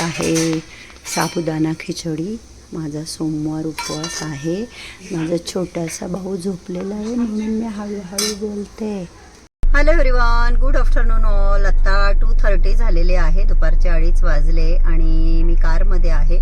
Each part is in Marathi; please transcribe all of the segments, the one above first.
आहे. साबुदाणा खिचडी माझा सोमवार उपवास आहे. माझा छोटासा भाऊ झोपलेला आहे म्हणून मी हळूहळू बोलते. Hello everyone good afternoon all आत्ता टू थर्टी झालेले आहे दुपारचे अडीच वाजले आणि मी कारमध्ये आहे.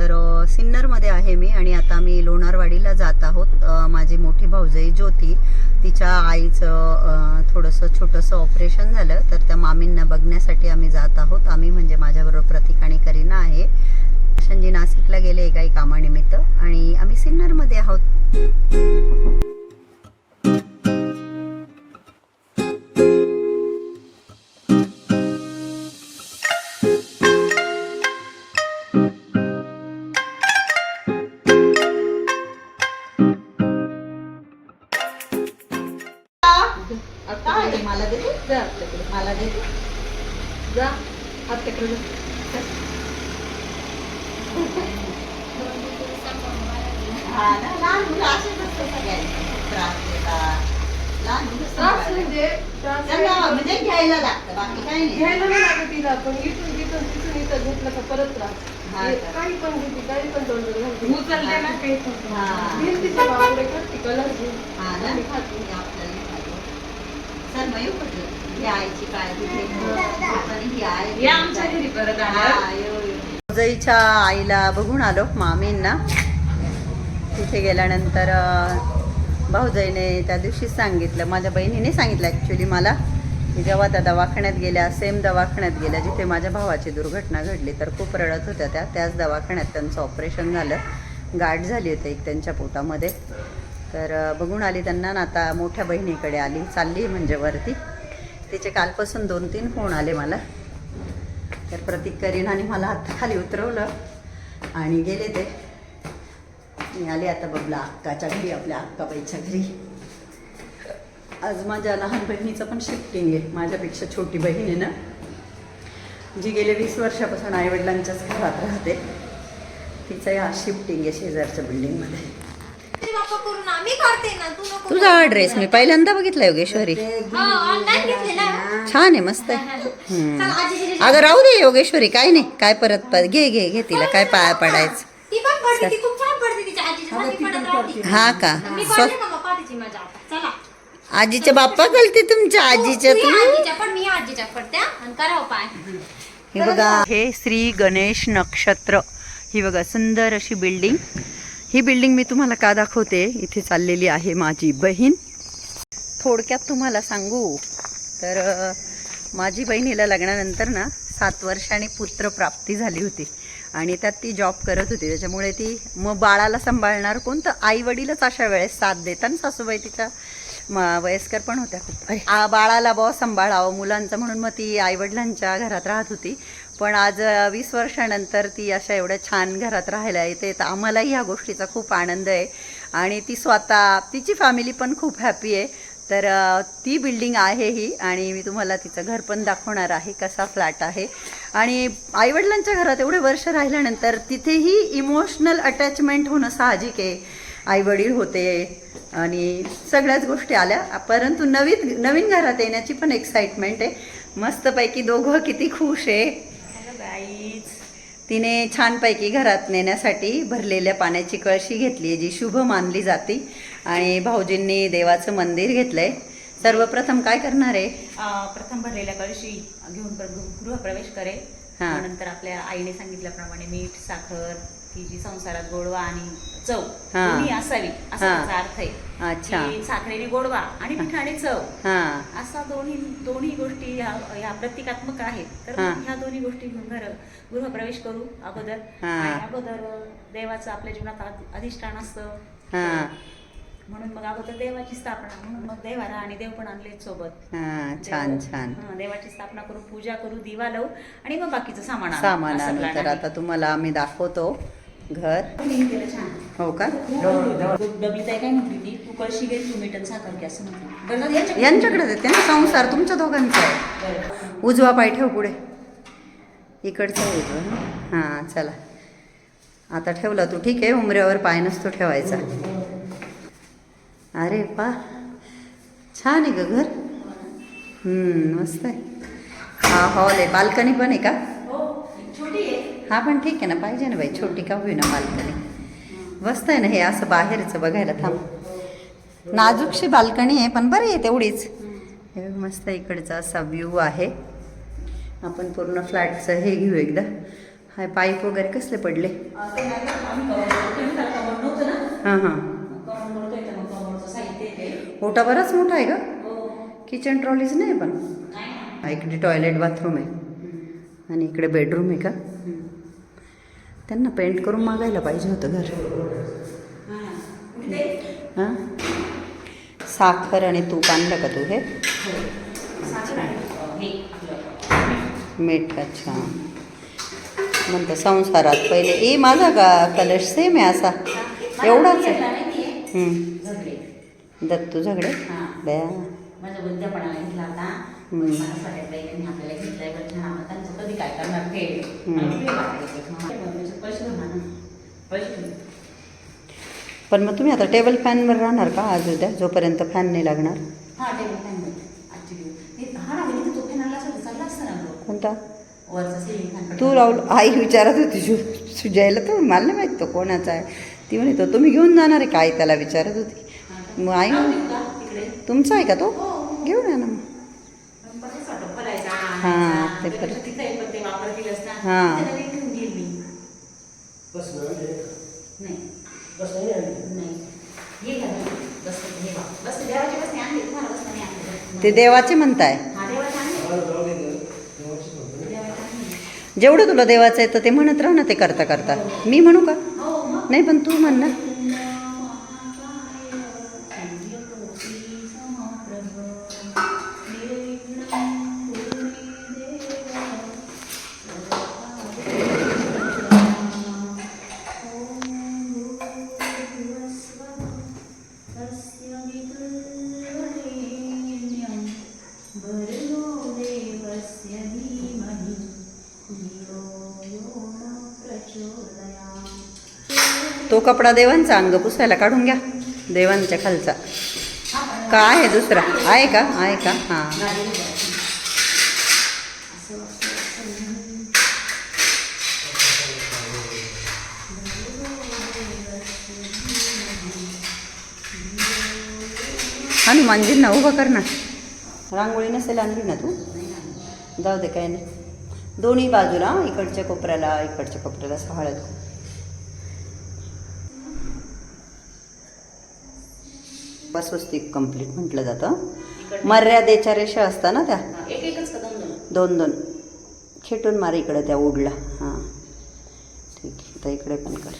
तर सिन्नरमध्ये आहे मी आणि आता मी लोणारवाडीला जात आहोत. माझी मोठी भाऊजाई ज्योती तिच्या आईचं थोडंसं छोटंसं ऑपरेशन झालं. तर त्या मामींना बघण्यासाठी आम्ही जात आहोत. आम्ही म्हणजे माझ्याबरोबर प्रतीक आणि करीना आहे. संजी नाशिकला गेले काही कामानिमित्त आणि आम्ही सिन्नरमध्ये आहोत. मला देते मला देते जा हा ना लहान मुलं असेच असतात सगळ्यांचे. त्रास देतात. लहान मुलं त्रास सांभाळायला. म्हणजे त्रास त्यांना म्हणजे घ्यायला लागतं बाकी काही नाही. घ्यायला नाही लागत तिला पण इथून तिथून तिथून इथं घेतलं का परत त्रास. हा हे? काही पण घेते काही पण तोंडात घालते उचलते ना. काही हा. कलर हा ना? आणि खाते. आपल्याला नाही खायचं. ही आईची काळजी ही आई या आमच्या घरी परत. हा. जईच्या आईला बघून आलो मामींना. तिथे गेल्यानंतर भाऊजाईने त्या दिवशी सांगितलं. माझ्या बहिणीने सांगितलं ॲक्च्युली मला की जेव्हा त्या दवाखान्यात गेल्या सेम दवाखान्यात गेल्या जिथे माझ्या भावाची दुर्घटना घडली तर खूप रडत होत्या त्या. त्याच दवाखान्यात त्यांचं ऑपरेशन झालं. गाठ झाली होती एक त्यांच्या पोटामध्ये. तर बघून आली त्यांना ना आता मोठ्या बहिणीकडे आली. चालली म्हणजे वरती. तिचे कालपासून दोन तीन फोन आले मला. तर प्रतीक करीनाने मला आता खाली उतरवलं आणि गेले ते. मी आले आता बबला अक्काच्या घरी आपल्या अक्काबाईच्या घरी. आज माझ्या लहान बहिणीचं पण शिफ्टिंग आहे. माझ्यापेक्षा छोटी बहीण आहे ना. जी गेले वीस वर्षापासून आईवडिलांच्याच घरात राहते. तिचं या शिफ्टिंग आहे शेजारच्या बिल्डिंगमध्ये करून आम्ही काढते ना. तू नको तुझा हा ड्रेस मी पहिल्यांदा बघितला योगेश्वरी. हा छान आहे मस्त आहे. हम्म. चल, आजी अगं राहू दे योगेश्वरी. काय नाही. काय परत परत घे घे घे तिला. काय पाया पडायचं. ती पण पडते. ती खूप छान पडते तिच्या आजीच्या सारखी पडत राहते हा का? मी बाप्पा तिची मजा आता चला. आजीच्या बाप्पा कळते तुमच्या आजीच्या तू तू ही आजीच्या पण मी आजीच्या पडते हा? आणि करावं पाय. हे बघा. हे श्री गणेश नक्षत्र. ही बघा सुंदर अशी बिल्डिंग ही बिल्डिंग मी तुम्हाला का दाखवते? इथे चाललेली आहे माझी बहीण. थोडक्यात तुम्हाला सांगू. तर माझी बहिणीला लग्नानंतर ना सात वर्षांनी पुत्रप्राप्ती झाली होती. आणि त्यात ती जॉब करत होती. त्याच्यामुळे ती मग बाळाला सांभाळणार कोण? तर आईवडीलच अशा वेळेस साथ देतात सासूबाई तिच्या. वयस्कर पण होत्या खूप. अरे, बाळाला बॉ सांभाळावं मुलांचं म्हणून मग ती आईवडिलांच्या घरात राहत होती. पण आज वीस वर्षानंतर ती अशा एवढ्या छान घरात राहायला येते. तर आम्हालाही ह्या गोष्टीचा खूप आनंद आहे. आणि ती स्वतः तिची फॅमिली पण खूप हॅपी आहे. तर ती बिल्डिंग आहे ही आणि मी तुम्हाला तिचं घर पण दाखवणार आहे कसा फ्लॅट आहे. आणि आईवडिलांच्या घरात एवढे वर्ष राहिल्यानंतर तिथेही इमोशनल अटॅचमेंट होणं साहजिक आहे. आईवडील होते आणि सगळ्याच गोष्टी आल्या. परंतु नवीन नवीन घरात येण्याची पण एक्साइटमेंट आहे. मस्तपैकी दोघं किती खुश आहे. तिने छानपैकी घरात नेण्यासाठी भरलेल्या पाण्याची कळशी घेतली आहे जी शुभ मानली जाते. आणि भाऊजींनी देवाचं मंदिर घेतलंय. सर्वप्रथम काय करणार आहे? प्रथम भरलेल्या कळशी घेऊन प्र- गृहप्रवेश करे हा. नंतर आपल्या आईने सांगितल्याप्रमाणे मीठ साखर ती जी संसारात गोडवा आणि चव हा. दोन्ही असावी असा हा. त्याचा अर्थ आहे अच्छा. की साखरेने गोडवा आणि मिठाने चव हां असा दोन्ही दोन्ही गोष्टी ह्या ह्या प्रतिकात्मक आहेत तर हा. मग ह्या दोन्ही गोष्टी घेऊन घर गृहप्रवेश करू अगोदर हा. आणि अगोदर देवाचं आपल्या जीवनात अध- अधिष्ठान असतं हां म्हणून मग अगोदर देवाची स्थापना म्हणून मग देवाला आणि देव पण आणले सोबत हां छान देव- छान हं, देवाची स्थापना करू पूजा करू दिवा लावू आणि मग बाकीचं सामान आणू. सामान असं आणू plan तर आहे. आता तुम्हाला आम्ही दाखवतो घर. हो का? डबली ताई काय म्हटली ती तू कळशी घे तू मीठ आणि साखर घे असं म्हटलं बरं जाऊ दे, यांच्याकडे. देते ना संसार तुमच्या दोघांचा. आहे. उजवा पाय ठेव पुढे. इकडचा उजवा. हां चला. आता ठेवला तू ठीक आहे उमऱ्यावर पाय नसतो ठेवायचा. अरे पा छान आहे ग घर. मस्त आहे. हा हॉल आहे. बाल्कनी पण आहे का? हो पण ठीक आहे ना पाहिजे ना बाई छोटी का होईना बाल्कनी. मस्त आहे ना हे असं बाहेरचं बघायला थांब. नाजूकशी बाल्कनी आहे पण बरी आहे तेवढीच. हे मस्त इकडचा असा व्ह्यू आहे. आपण पूर्ण फ्लॅटचं हे घेऊ एकदा. हाय पाईप वगैरे कसले पडले? ना हां हां. ओटा बराच मोठा आहे का किचन ट्रॉलीज नाही पण. ना. हा, इकडे टॉयलेट बाथरूम आहे. आणि इकडे बेडरूम आहे का? त्यांना पेंट करून मागायला पाहिजे होतं घर. हा. साखर आणि तूप आणलं का तू हे? मीठ अच्छा. म्हणतं संसारात पहिले. ए माझा का कलश सेम आहे असा. एवढाच आहे. दत्तू झगडे? हां. बया. माझ्या बुद्धपणाला घेतला होता. कधी काय करणार पैसे पैसे ठेवू. पण मग तुम्ही आता टेबल फॅनवर राहणार का आज उद्या? जोपर्यंत फॅन नाही लागणार. हा टेबल आजची हे हा ना म्हणजे तो फॅन आला असता चालला असता ना गं. कोणता? तू लावलं आई विचारत होती सु सुजायला तर मला नाही माहीत तो कोणाचा आहे. ती म्हणे तो तुम्ही घेऊन जाणार आहे का? आई त्याला विचारत होती. मग आई तुमचा आहे का तो? हो. घेऊन या ना मग पण परत वाटप करायचा, हा, आणायचा. ते परत. पण. हा. नाही. नाही. नाही. हे. बस हे. बस आणली तुम्हाला आणली ते देवाचे म्हणताय हा जेवढं तुला देवाचं आहे तर ते म्हणत राह ना ते करता करता मी म्हणू का हो नाही पण तू म्हण ना तो कपडा देवांचा अंग पुसायला काढून घ्या. देवांच्या खालचा. काय आहे दुसरा? आहे का? आहे का? हां. हनुमानजींना उभं कर ना. रांगोळी नसेल आणली ना तू? जाऊ दे काय नाही. दोन्ही बाजूला इकडच्या कोपऱ्याला इकडच्या कोपऱ्याला असं हळद बसवस्तिक कंप्लीट म्हटलं जातं. मर्यादेच्या रेषा असतात ना त्या दोन दोन? खेटून मार इकडं त्या उडला हां. ठीक आहे आता इकडे पण कर.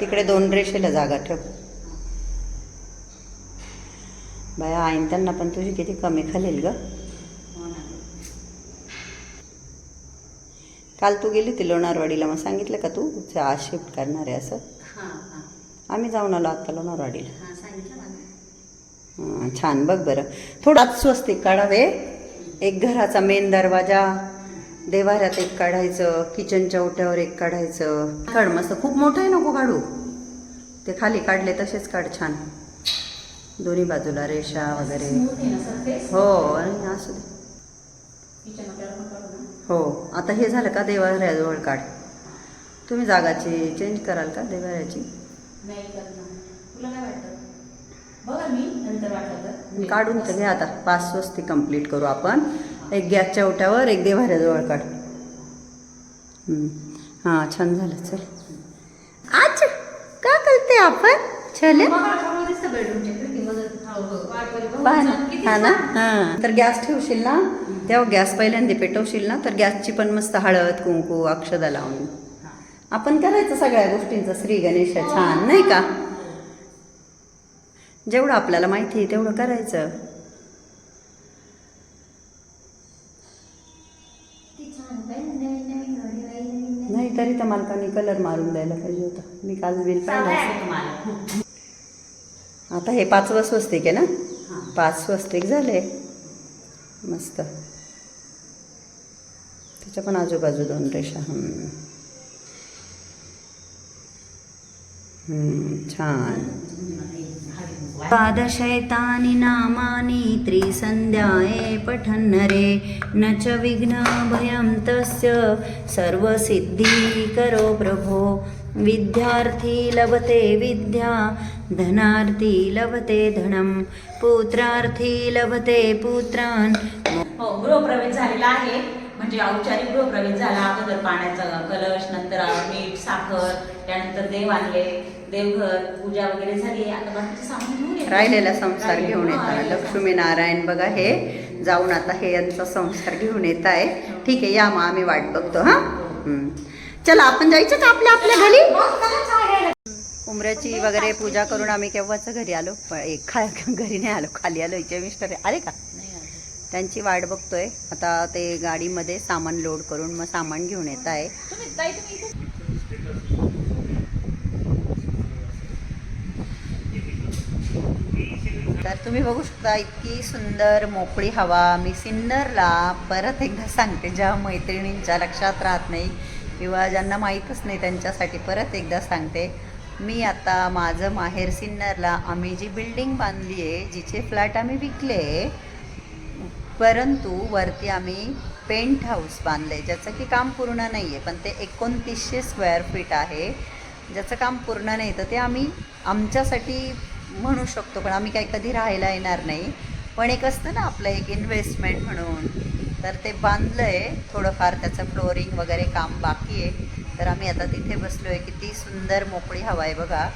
तिकडे दोन रेषेला जागा ठेव. बाया आईन त्यांना पण तुझी किती कमी खालील ग? हो काल तू गेली होती लोणारवाडीला मग सांगितलं का तू? आज शिफ्ट करणार आहे असं. आम्ही जाऊन आलो आत्ता लोणारवाडीला हां सांगितलं मला. हां, छान बघ बरं. थोडाच स्वस्तिक काढावे. एक घराचा मेन दरवाजा. देवाऱ्यात एक काढायचं किचनच्या ओट्यावर एक काढायचं. काढ मस्त. खूप मोठं आहे नको काढू. ते खाली काढले तसेच काढ छान. दोन्ही बाजूला रेषा वगैरे. हो आणि असू दे. हो आता हे झालं का देवाऱ्याजवळ काढ. तुम्ही जागाची चेंज कराल का देवाऱ्याची नाही करणार तुला काय वाटतं? बघा मी नंतर वाटलं तर काढून तर घ्या आता. पाच स्वस्ती कंप्लीट करू आपण. एक गॅसच्या ओट्यावर एक देवाऱ्याजवळ काढ. हां छान झालं चल. आज का करते आपण? चल पहा ना. हा ना? हां. तर गॅस ठेवशील ना? तेव्हा गॅस पहिल्यांदा पेटवशील ना? तर गॅसची पण मस्त हळद कुंकू अक्षदा लावून. आपण करायचं सगळ्या गोष्टींचं श्री गणेश छान नाही का? जेवढं आपल्याला माहिती आहे तेवढं करायचं. नाही तरी तर मालकाने कलर मारून द्यायला पाहिजे होता. मी काल बिल पाहिलं आता हे पाचवं स्वस्तिक आहे ना? पाच स्वस्तिक झाले. मस्त. त्याच्या पण आजूबाजू दोन रेषा हम्म. हम्म, छान. द्वादशैतानि नामानि त्रिसन्ध्याये पठन्नरे। न च विघ्नभयं तस्य सर्वसिद्धिकरो प्रभो। विद्यार्थी लभते विद्या धनार्थी लभते धनं। पुत्रार्थी लभते पुत्रान्। हो गृहप्रवेश झालेला आहे. म्हणजे औपचारिक गृहप्रवेश झाला. अगोदर पाण्याचा कलश नंतर मीठ साखर त्यानंतर देव आणले देवघर पूजा वगैरे झाली आता बाकीचं सामान घेऊन येतो. राहिलेला संसार घेऊन हा, येतात राहिलेला लक्ष्मी नारायण बघा हे जाऊन आता हे यांचा संसार घेऊन येत आहे. ठीक आहे या मग आम्ही वाट बघतो हा. चला आपण जायचं का आपल्या आपल्या घरी? उमऱ्याची वगैरे पूजा करून आम्ही केव्हाच घरी आलो? एक खा घरी नाही आलो खाली आलो. इथे मिस्टर आले का. त्यांची वाट बघतोय. आता ते गाडीमध्ये सामान लोड करून मग सामान घेऊन येत आहे तुम्ही ताई तुम्ही इथे तर तुम्ही बघू शकता इतकी सुंदर मोकळी हवा. मी सिन्नरला परत एकदा सांगते ज्या मैत्रिणींच्या लक्षात राहत नाही किंवा ज्यांना माहीतच नाही त्यांच्यासाठी परत एकदा सांगते. मी आता माझं माहेर सिन्नरला आम्ही जी बिल्डिंग बांधली आहे जिचे फ्लॅट आम्ही विकले परंतु वरती आम्ही पेंट हाऊस बांधलं आहे ज्याचं की काम पूर्ण नाही आहे पण ते एकोणतीसशे स्क्वेअर फीट आहे. ज्याचं काम पूर्ण नाही तर ते आम्ही आमच्यासाठी म्हणू शकतो पण आम्ही काही कधी राहायला येणार नाही. पण एक असतं ना आपलं एक इन्व्हेस्टमेंट म्हणून. तर ते बांधलं आहे थोडंफार त्याचं फ्लोरिंग वगैरे काम बाकी आहे. तर आम्ही आता तिथे बसलो आहे किती सुंदर मोकळी हवा आहे बघा.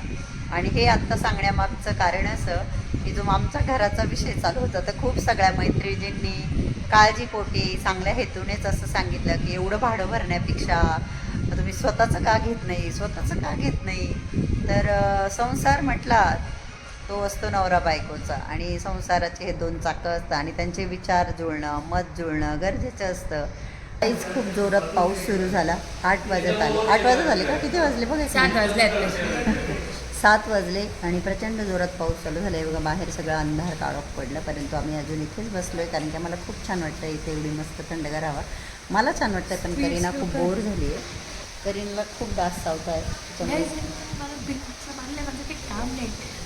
आणि हे आत्ता सांगण्यामागचं कारण असं की जो आमचा घराचा विषय चालू होता तर खूप सगळ्या मैत्रिणींनी काळजीपोटी चांगल्या हेतूनेच असं सांगितलं की एवढं भाडं भरण्यापेक्षा तुम्ही स्वतःचं का घेत नाही? स्वतःचं का घेत नाही? तर संसार म्हटला तो असतो नवरा बायकोचा. आणि संसाराचे हे दोन चाकं असतात आणि त्यांचे विचार जुळणं मत जुळणं गरजेचं असतं. काहीच खूप जोरात पाऊस सुरू झाला. आठ वाजत आले. आठ वाजत आले का? किती वाजले? बघायचं वाजले सात वाजले आणि प्रचंड जोरात पाऊस चालू झाला. बघा बाहेर सगळं अंधार काळोख पडलं. परंतु आम्ही अजून इथेच बसलो आहे कारण की आम्हाला खूप छान वाटतं इथे एवढी मस्त थंडगार हवा. मला छान वाटतं पण करीना खूप बोर झाली आहे करीनला खूप डास चावत आहे त्याच्यामुळे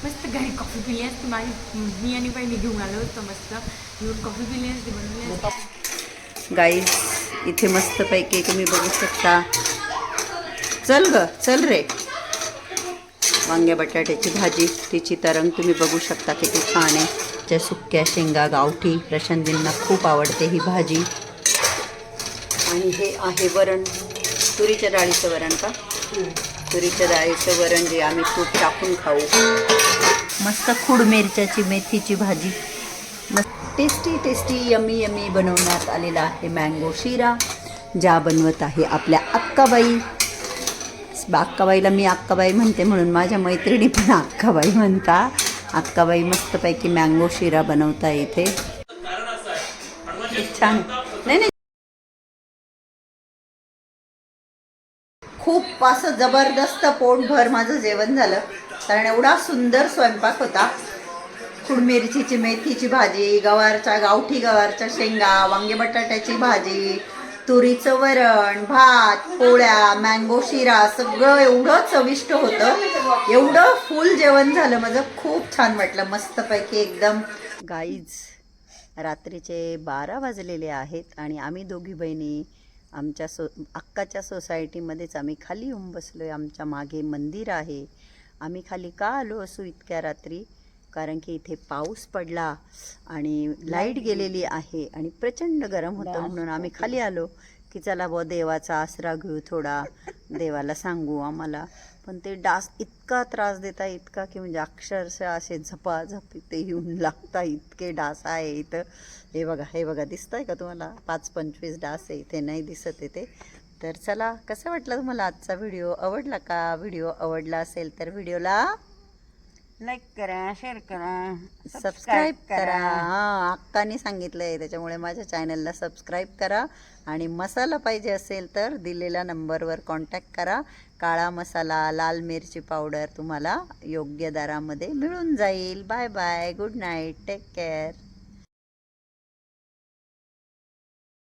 मस्त घरी कॉफी पिली असती माझी मी आणि बहिणी घेऊन आलो होतो मस्त घेऊन कॉफी पिली असती बनवली असती गाईज इथे मस्तपैकी तुम्ही बघू शकता. चल ग चल रे. वांग्या बटाट्याची भाजी तिची तरंग तुम्ही बघू शकता किती छान आहे. त्या सुक्या शेंगा गावठी प्रशांतींना खूप आवडते ही भाजी. आणि हे आहे वरण तुरीच्या डाळीचं वरण का? तुरीच्या डाळीचं वरण जे आम्ही तूप टाकून खाऊ. मस्त खुड मिरच्याची मेथीची भाजी. मस्त टेस्टी टेस्टी यमी यमी बनवण्यात आलेला आहे मँगो शिरा ज्या बनवत आहे आपल्या अक्काबाई. अक्काबाईला मी अक्काबाई म्हणते म्हणून माझ्या मैत्रिणी पण अक्काबाई म्हणता. अक्काबाई मस्तपैकी मँगो शिरा बनवता येते छान. नाही नाही. खूप असं जबरदस्त पोटभर माझं जेवण झालं. कारण एवढा सुंदर स्वयंपाक होता. मिरचीची मेथीची भाजी गवारच्या गावठी गवारच्या शेंगा वांगे बटाट्याची भाजी तुरीचं वरण भात पोळ्या मँगो शिरा सगळं एवढं चविष्ट होतं. एवढं फुल जेवण झालं माझं. खूप छान वाटलं. मस्तपैकी एकदम. गाईज रात्रीचे बारा वाजलेले आहेत आणि आम्ही दोघी बहिणी आमच्या सो अक्काच्या सोसायटीमध्येच आम्ही खाली येऊन बसलो आहे आमच्या मागे मंदिर आहे. आम्ही खाली का आलो असू इतक्या रात्री? कारण की इथे पाऊस पडला आणि लाइट गेलेली आहे आणि प्रचंड गरम होतं म्हणून आम्ही खाली आलो की चला बुवा देवाचा आसरा घेऊ थोडा. देवाला सांगू आम्हाला. पण ते डास इतका त्रास देता इतका की म्हणजे अक्षरशः असे झपाझपी ते येऊन लागता इतके डास आहे इथं. हे बघा हे बघा दिसतंय का तुम्हाला? पाच पंचवीस डास आहे इथे नाही दिसत आहे ते तर चला कसं वाटलं तुम्हाला आजचा व्हिडिओ? आवडला का? व्हिडिओ आवडला असेल तर व्हिडिओला लाईक करा शेअर करा सबस्क्राईब करा. हां अक्काने सांगितलंय त्याच्यामुळे माझ्या चॅनलला सबस्क्राईब करा. आणि मसाला पाहिजे असेल तर दिलेल्या नंबरवर कॉन्टॅक्ट करा. काळा मसाला लाल मिरची पावडर तुम्हाला योग्य दरामध्ये मिळून जाईल. Bye bye good night take care